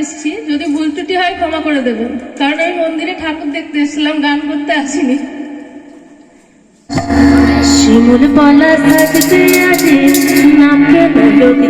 এসছি, যদি ভুল ত্রুটি হয় ক্ষমা করে দেব। কারণ আমি মন্দিরে ঠাকুর দেখতে এসেছিলাম, গান করতে আসিনি। শিমুল পলা সাজতে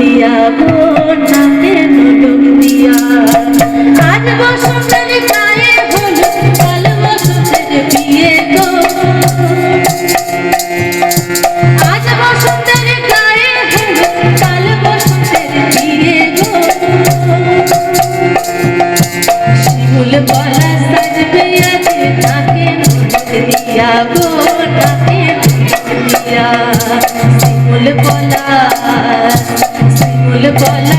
দিয়া গো দিয়া। নাকে দিয়া গো নাকে দিয়া। শিমুল বলা শিমুল বলা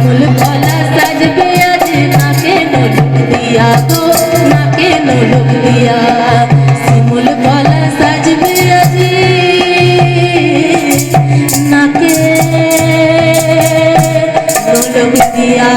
ফুল গলা সাজবে আজ মাকে নলুক দিয়া গো মাকে নলুক দিয়া শিমুল গলা সাজবে আজ মাকে নলুক দিয়া